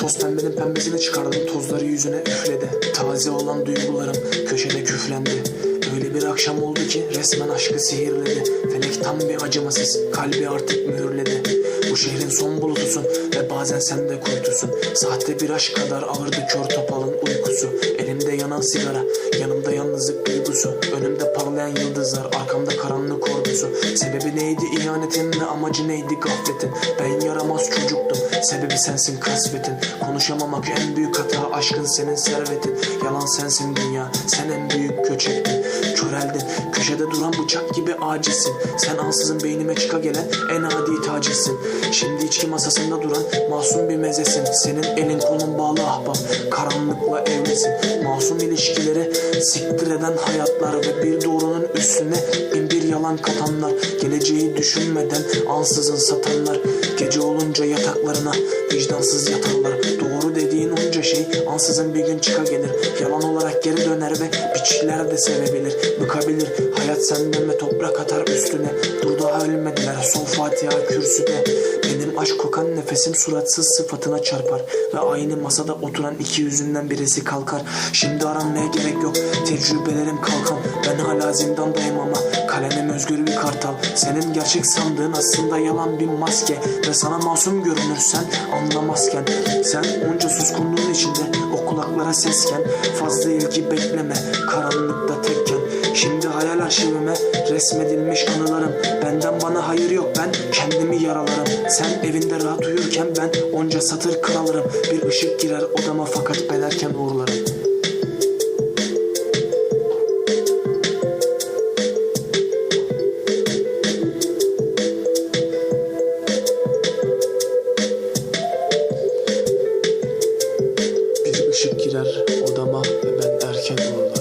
Toz pembenin pembesini çıkardım. Tozları yüzüne üfledi. Taze olan duygularım köşede küflendi. Öyle bir akşam oldu ki resmen aşkı sihirledi. Felek tam bir acımasız kalbi artık mühürledi. Bu şehrin son bulutusun ve bazen sen de kuytusun. Sahte bir aşk kadar ağırdı kör topalın uykusu. Elimde yanan sigara yanımda yalnızlık duygusu. Önümde parlayan yıldızlar arkamda karanlık ordusu. Sebebi neydi ihanetin ve amacı neydi gafletin? Ben yaramaz çocuktum sebebi sensin kasvetin. Konuşamamak en büyük hata aşkın senin servetin. Yalan sensin dünya sen en büyük göçektin. Köreldin köşede duran bıçak gibi acizsin. Sen ansızın beynime çıka gelen en adi tacizsin. Şimdi içki masasında duran masum bir mezesin. Senin elin kolun bağlı ahbap karanlıkla evlisin Masum ilişkileri siktir eden hayatlar Ve bir doğrunun üstüne bin bir yalan katanlar. Geleceği düşünmeden ansızın satanlar Gece olunca yataklarına vicdansız yatarlar Doğru dediğin onca şey ansızın bir gün çıka gelir. Yalan olarak geri döner ve biçler de sevebilir. Bıkabilir hayat senden ve toprak atar üstüne. Dur daha ölmediler son Fatiha kürsüde. Benim aşk kokan nefesim suratsız sıfatına çarpar Ve aynı masada oturan iki yüzünden birisi kalkar. Şimdi aranmaya gerek yok tecrübelerim kalkan. Ben hala zindandayım ama kalemim özgür bir kartal. Senin gerçek sandığın aslında yalan bir maske. Ve sana masum görünürsen anlamazken Sen onca suskunluğun içinde o kulaklara sesken Fazla ilgi bekleme karanlıkta tekken. Şimdi hayal arşivime resmedilmiş anılarım. Benden bana hayır yok ben kendimi yaralarım. Sen evinde rahat uyurken ben onca satır kıralırım Bir ışık girer odama fakat ben erken uğurlarım aldama ve ben erken uğurlarım